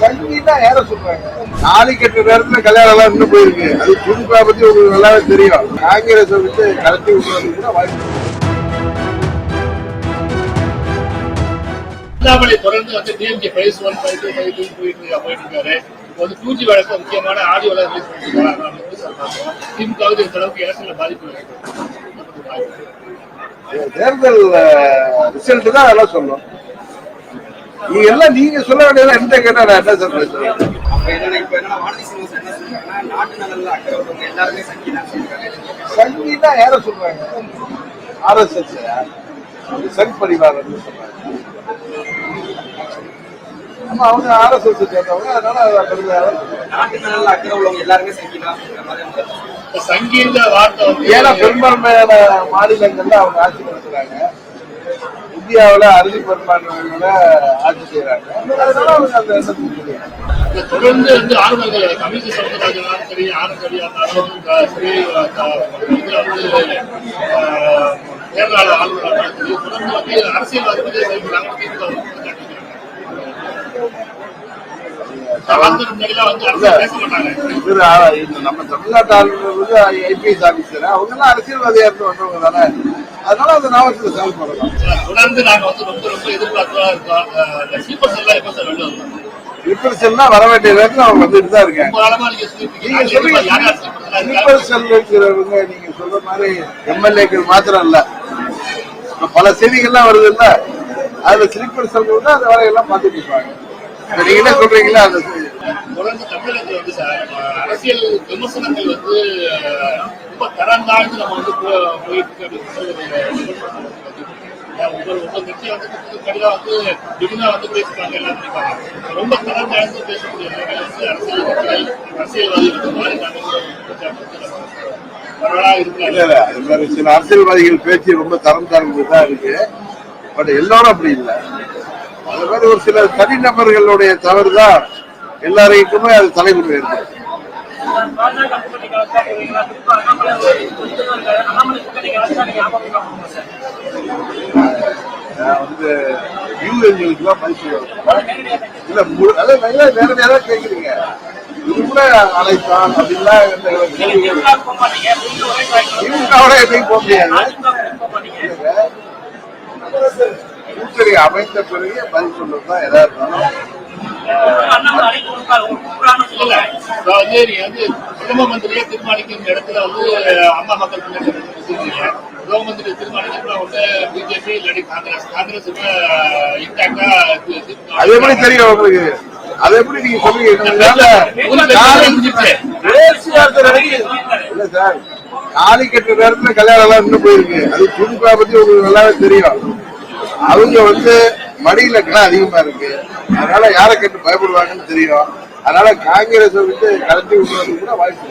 சங்கினா ஏற சொல்றாங்க? நாளை கட்ட நேரத்துல கல்யாணம் எல்லாம் இன்னும் போயிருக்கு. அது திமுக பத்தி உங்களுக்கு நல்லாவே தெரியும். காங்கிரஸ் விட்டு கலத்தி விடுறது கூட வாய்ப்பு. அண்ணாமலை தொடர்ந்து வந்து DMK five one five two five two போயிட்டு போயிட்டு இருக்காரு. வந்து டூ ஜி வழக்கு முக்கியமான ஆடியோ ரிலீஸ் பண்ணிருக்காங்க வந்து சொல்றாங்க திமுக வந்து இந்த அளவுக்கு எலெக்ஷன்ல பாதிப்பு. தேர்தல் ரிசல்ட் தான் அதெல்லாம் சொல்லும் நீங்க எல்லாம் நீங்க சொல்ல வேண்டியது என்கிட்ட கேட்டா நான் என்ன சொல்றேன் சங்கினா யார சொல்றாங்க? ஆர்எஸ்எஸ் சங் பரிவாரம் சொல்றாங்க. ஆமா அவங்க ஆர்எஸ்எஸ் சேர்ந்தவங்க அதனால நாட்டு நலன்ல அக்கறை உள்ளவங்க எல்லாருமே சங்கி தான் சொல்ற மாதிரி அவங்க கருத்து. இப்ப சங்கின்ற வார்த்தை ஏன்னா பெரும்பான்மையான மாநிலங்கள்ல அவங்க ஆட்சி இந்தியாவில் அறுதி பெரும்பான்மையோட ஆட்சி செய்கிறாங்க அதனால அவங்க அந்த எண்ணத்துக்கு தொடர்ந்து வந்து ஆளுநர்கள் தமிழிசை சவுந்தரராஜனாலும் சரி யாரும் சரி அந்த இதுல வந்து ஆளுநராக சரி தொடர்ந்து வந்து அரசியல்வாதி வந்து செயல்படுறாங்க நம்ம தமிழ்நாட்டு ஆளுநர் வந்து ஐபிஎஸ் ஆபீசர் அவங்க எல்லாம் அரசியல்வாதியா இருந்து வந்தவங்க தானே அதனால அந்த நாமத்தில் செயல்படலாம் தொடர்ந்து நாங்க வந்து ரொம்ப ரொம்ப இருக்கோம் எப்ப சார் வெளில வர வேண்டிய நேரத்தில் அவங்க வந்துட்டு தான் இருக்காங்க நீங்க சொல்லுங்க ஸ்லீப்பர் செல் இருக்கிறவங்க நீங்க சொல்ற மாதிரி எம்எல்ஏக்கள் மாத்திரம் இல்ல பல செய்திகள்லாம் வருது இல்ல? அதுல ஸ்லீப்பர் செல் வந்து அந்த வேலையெல்லாம் பார்த்துட்டு இருப்பாங்க. நீங்க என்ன சொல்றீங்களா? அந்த. தொடர்ந்து தமிழகத்துல வந்து சார் அரசியல் விமர்சனங்கள் வந்து ரொம்ப தரம் தாழ்ந்து நம்ம வந்து போயிட்டு கடிதம் வந்து திடீர்னு வந்து பேசுறாங்க எல்லாம் பண்ணிப்பாங்க ரொம்ப தரம் தாழ்ந்து பேசக்கூடிய வந்து அரசியல் கட்சிகள் அரசியல்வாதிகள் மாதிரி அரசியல்வாதிகள் பேச்சு ரொம்ப தரம் தாழ்ந்ததா இருக்கு. பட் எல்லாரும் அப்படி இல்லை. அது மாதிரி ஒரு சில தனிநபர்களுடைய தவறு தான் எல்லாரையுமே அது தலைமுறை ஏற்படும் வந்து கூட்டணி கலந்தா போவீங்களா வந்து இல்ல நல்லா வேற வேற கேட்குறீங்க இது கூட அழைத்தான் அப்படின்லாம் போக முடியாது. கூட்டணி அமைந்த பிறகு பதில் சொல்றது தான் எதா இருந்தாலும். சொல்லுங்க வந்து நீங்க வந்து பிரதம மந்திரியே தீர்மானிக்கும் இடத்துல வந்து அம்மா மக்கள் பிரதம மந்திரி தீர்மானிக்கிறதுல வந்து பிஜேபி இல்லாட்டி காங்கிரஸ் காங்கிரஸ் இன்டாக்டா அது எப்படி தெரியும் உங்களுக்கு? அது எப்படி நீங்க சார் காலி கட்ட நேரத்துல கல்யாணம் எல்லாம் இன்னும் போயிருக்கு. அது திமுக பத்தி உங்களுக்கு நல்லாவே தெரியும். அவங்க வந்து மடியில கணம் அதிகமா இருக்கு. அதனால யாரை கேட்டு பயப்படுவாங்கன்னு தெரியும். அதனால காங்கிரஸ் வந்து கலந்து விடுறது கூட வாய்ப்பு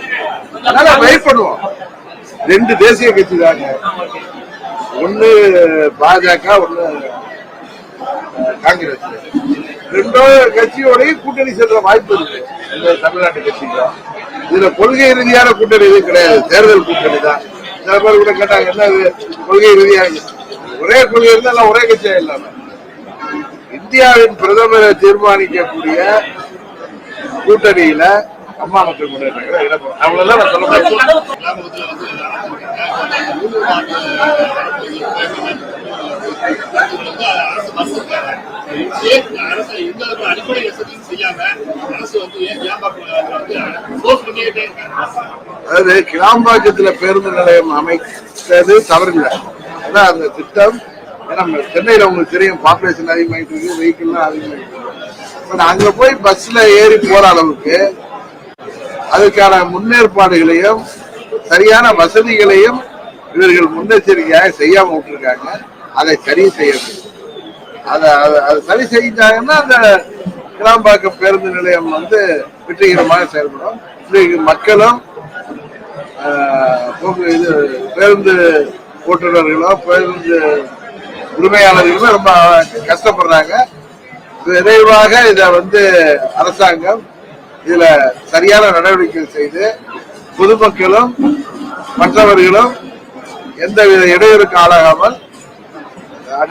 அதனால வெயிட் பண்ணுவோம் ரெண்டு தேசிய கட்சி தாங்க. ஒண்ணு பாஜக ஒண்ணு காங்கிரஸ். ரெண்டோ கட்சியோடய கூட்டணி செல்ற வாய்ப்பு இருக்கு. இந்த தமிழ்நாட்டு கட்சிக்கும் இதுல கொள்கை ரீதியான கூட்டணி எதுவும் கிடையாது. தேர்தல் கூட்டணி தான். சில பேர் கூட கேட்டாங்க என்ன கொள்கை ரீதியாக ஒரே கொள்கை இருந்தா எல்லாம் ஒரே கட்சியா இல்லாம. இந்தியாவின் பிரதமரை தீர்மானிக்கக்கூடிய கூட்டணியில அம்மா மக்கள் முன்னேற்ற இடம் நான் சொல்ல அடிப்படை செய்யாம அரசு வந்து அதாவது கிளாம்பாக்கத்துல பேருந்து நிலையம் அமைத்தது தவறில்லை. அதான் அந்த திட்டம். ஏன்னா நம்ம சென்னையில் உங்களுக்கு தெரியும் பாப்புலேஷன் அதிகமாகிட்டு இருக்கு வெஹிக்கிள்லாம் அதிகமாகிட்டு இப்போ இப்ப போய் பஸ்ஸில் ஏறி போகிற அளவுக்கு அதுக்கான முன்னேற்பாடுகளையும் சரியான வசதிகளையும் இவர்கள் முன்னெச்சரிக்கையாக செய்யாமல் விட்டுருக்காங்க. அதை சரி செய்யணும் அதை அதை- சரி செஞ்சாங்கன்னா அந்த கிளாம்பாக்கம் பேருந்து நிலையம் வந்து வெற்றிகரமாக செயல்படும். இன்றைக்கு மக்களும் போக்கு- இது பேருந்து ஓட்டுநர்களோ பேருந்து உரிமையாளர்களுமே ரொம்ப கஷ்டப்படுறாங்க. விரைவாக இதை வந்து அரசாங்கம் இதுல சரியான நடவடிக்கை செய்து பொதுமக்களும் மற்றவர்களும் எந்தவித இடையூறுக்கு ஆளாகாமல்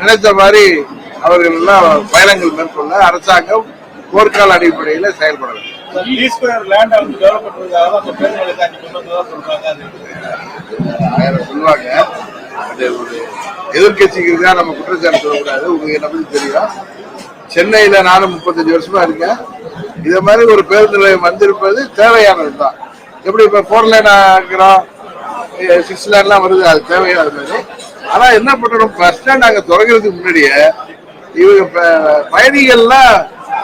நினைத்த மாதிரி அவர்கள் எல்லாம் பயணங்கள் மேற்கொள்ள அரசாங்கம் போர்க்கால அடிப்படையில செயல்படலாம் சொல்லுவாங்க. அது ஒரு எதிர்கட்சிக்கு நம்ம குற்றச்சாட்டு சொல்லக்கூடாது. உங்களுக்கு என்ன பத்தி தெரியும் சென்னையில நானும் முப்பத்தஞ்சு வருஷமா இருக்கேன். இதை மாதிரி ஒரு பேருந்து நிலையம் வந்திருப்பது தேவையானது தான். எப்படி இப்ப போர் லைன் ஆகிறோம் சிக்ஸ் லைன்லாம் வருது அது தேவையானது மாதிரி. ஆனா என்ன பண்ணணும்? பஸ் ஸ்டாண்ட் அங்கே திறக்கிறதுக்கு முன்னாடியே இவங்க பயணிகள்லாம்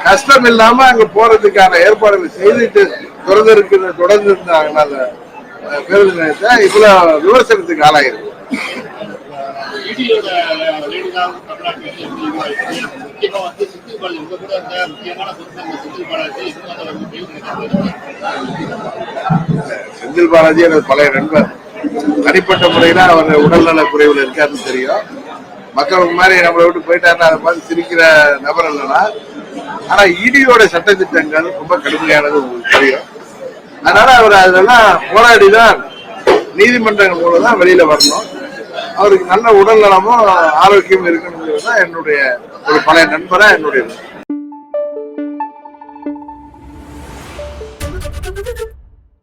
கஷ்டம் இல்லாம அங்க போறதுக்கான ஏற்பாடுகள் செய்துட்டு திறந்து இருக்கிற தொடர்ந்து இருந்தாங்கன்னா அந்த பேருந்து நிலையத்தை இவ்வளவு விமர்சனத்துக்கு ஆளாயிருக்கு இடியோட தமிழ்நாட்டில் வந்து செந்தில் பாலாஜி உங்க கூட இருந்த முக்கியமான செந்தில் பாலாஜி வந்து செந்தில் பாலாஜி எனது பழைய நண்பர். தனிப்பட்ட முறையில அவர் உடல்நல குறைவில் இருக்காருன்னு தெரியும். மக்களுக்கு மாதிரி நம்மளை விட்டு போயிட்டாருன்னா அதை பார்த்து சிரிக்கிற நபர் இல்லைன்னா ஆனா இடியோட சட்டத்திட்டங்கள் ரொம்ப கடுமையானது உங்களுக்கு தெரியும். அதனால அவர் அதெல்லாம் போராடி தான் நீதிமன்றங்கள் மூலம் தான் வெளியில வரணும். அவருக்கு நல்ல உடல் நலமும் ஆரோக்கியம் இருக்கணுங்கிறது தான் என்னுடைய ஒரு பழைய நண்பராக என்னுடைய